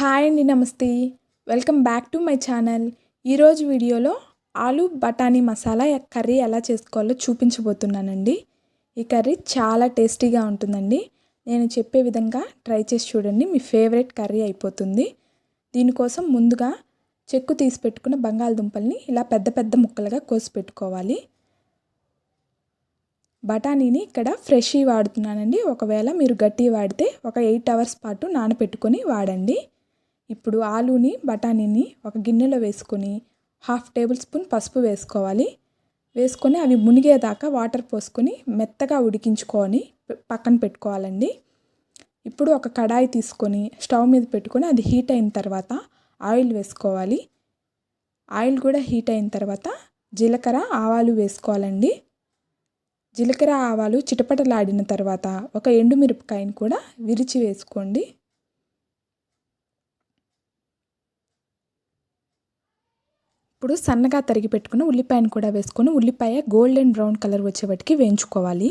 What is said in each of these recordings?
Hi అండి నమస్తే. Welcome back to my channel. ఈరోజు వీడియోలో ఆలు బఠానీ మసాలా కర్రీ ఎలా చేసుకోవాలో చూపించబోతున్నానండి. ఈ కర్రీ చాలా టేస్టీగా ఉంటుందండి. నేను చెప్పే విధంగా ట్రై చేసి చూడండి మీ ఫేవరెట్ కర్రీ అయిపోతుంది. దీనికోసం ముందుగా చెక్కు తీసి పెట్టుకున్న బంగాళదుంపల్ని ఇలా పెద్ద పెద్ద ముక్కలుగా కోసి పెట్టుకోవాలి. బఠానీని ఇక్కడ ఫ్రెష్ వాడుతున్నానండి. ఒకవేళ మీరు గట్టి వాడితే ఒక ఎయిట్ అవర్స్ పాటు నానపెట్టుకొని వాడండి. ఇప్పుడు ఆలూని బఠానీని ఒక గిన్నెలో వేసుకొని హాఫ్ టేబుల్ స్పూన్ పసుపు వేసుకోవాలి. వేసుకొని అవి మునిగేదాకా వాటర్ పోసుకొని మెత్తగా ఉడికించుకొని పక్కన పెట్టుకోవాలండి. ఇప్పుడు ఒక కడాయి తీసుకొని స్టవ్ మీద పెట్టుకొని అది హీట్ అయిన తర్వాత ఆయిల్ వేసుకోవాలి. ఆయిల్ కూడా హీట్ అయిన తర్వాత జీలకర్ర ఆవాలు వేసుకోవాలండి. జీలకర్ర ఆవాలు చిటపటలాడిన తర్వాత ఒక ఎండుమిరపకాయని కూడా విరిచి వేసుకోండి. ఇప్పుడు సన్నగా తరిగి పెట్టుకుని ఉల్లిపాయను కూడా వేసుకొని ఉల్లిపాయ గోల్డెన్ బ్రౌన్ కలర్ వచ్చేవాటికి వేయించుకోవాలి.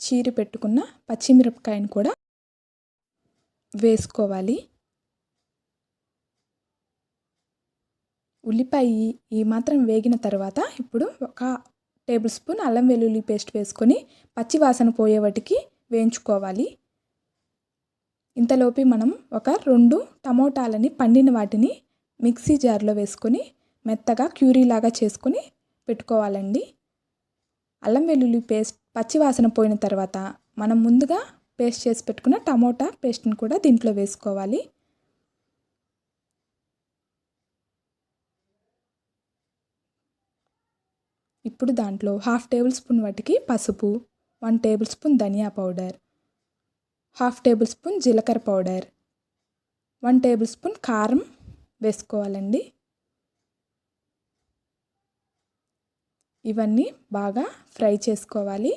చీరి పెట్టుకున్న పచ్చిమిరపకాయను కూడా వేసుకోవాలి. ఉల్లిపాయ ఈ మాత్రం వేగిన తర్వాత ఇప్పుడు ఒక టేబుల్ స్పూన్ అల్లం వెల్లుల్లి పేస్ట్ వేసుకొని పచ్చి వాసన పోయేవాటికి వేయించుకోవాలి. ఇంతలోపి మనం ఒక రెండు టమోటాలని పండిన వాటిని మిక్సీ జార్లో వేసుకొని మెత్తగా క్యూరీలాగా చేసుకొని పెట్టుకోవాలండి. అల్లం వెల్లుల్లి పేస్ట్ పచ్చి వాసన పోయిన తర్వాత మనం ముందుగా పేస్ట్ చేసి పెట్టుకున్న టమోటా పేస్ట్ని కూడా దీంట్లో వేసుకోవాలి. ఇప్పుడు దాంట్లో హాఫ్ టేబుల్ స్పూన్ వాటికి పసుపు వన్ టేబుల్ స్పూన్ ధనియా పౌడర్ హాఫ్ టేబుల్ స్పూన్ జీలకర్ర పౌడర్ వన్ టేబుల్ స్పూన్ కారం వేసుకోవాలండి. ఇవన్నీ బాగా ఫ్రై చేసుకోవాలి.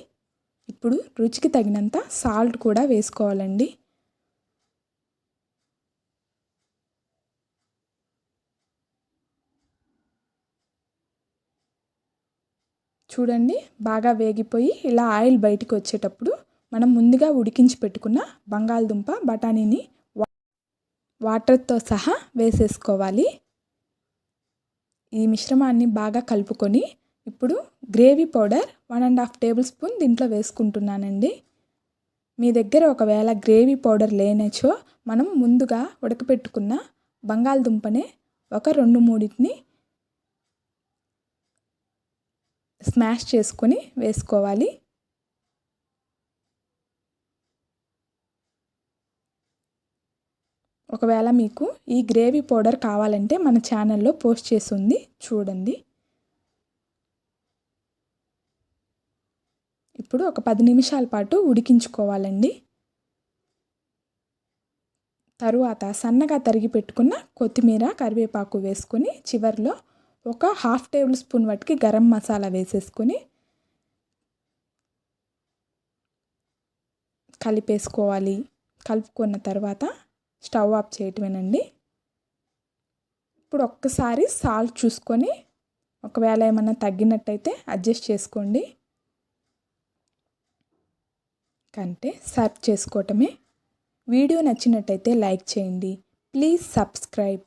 ఇప్పుడు రుచికి తగినంత సాల్ట్ కూడా వేసుకోవాలండి. చూడండి. బాగా వేగిపోయి ఇలా ఆయిల్ బయటికి వచ్చేటప్పుడు మనం ముందుగా ఉడికించి పెట్టుకున్న బంగాళదుంప బఠానీని వాటర్తో సహా వేసేసుకోవాలి. ఈ మిశ్రమాన్ని బాగా కలుపుకొని ఇప్పుడు gravy powder one and half tablespoon దీంట్లో వేసుకుంటున్నానండి. మీ దగ్గర ఒకవేళ గ్రేవీ పౌడర్ లేనచో మనం ముందుగా ఉడకపెట్టుకున్న బంగాళదుంపనే ఒక రెండు మూడింటిని స్మాష్ చేసుకొని వేసుకోవాలి. ఒకవేళ మీకు ఈ గ్రేవీ పౌడర్ కావాలంటే మన ఛానల్లో పోస్ట్ చేసి ఉంది చూడండి. ఇప్పుడు ఒక పది నిమిషాల పాటు ఉడికించుకోవాలండి. తరువాత సన్నగా తరిగి పెట్టుకున్న కొత్తిమీర కరివేపాకు వేసుకొని చివరిలో ఒక హాఫ్ టేబుల్ స్పూన్ వాటికి గరం మసాలా వేసేసుకొని కలిపేసుకోవాలి. కలుపుకున్న తర్వాత స్టవ్ ఆఫ్ చేయటమేనండి. ఇప్పుడు ఒక్కసారి సాల్ట్ చూసుకొని ఒకవేళ ఏమన్నా తగ్గినట్టయితే అడ్జస్ట్ చేసుకోండి. కంటే సర్వ్ చేసుకోవటమే. వీడియో నచ్చినట్టయితే లైక్ చేయండి. Please subscribe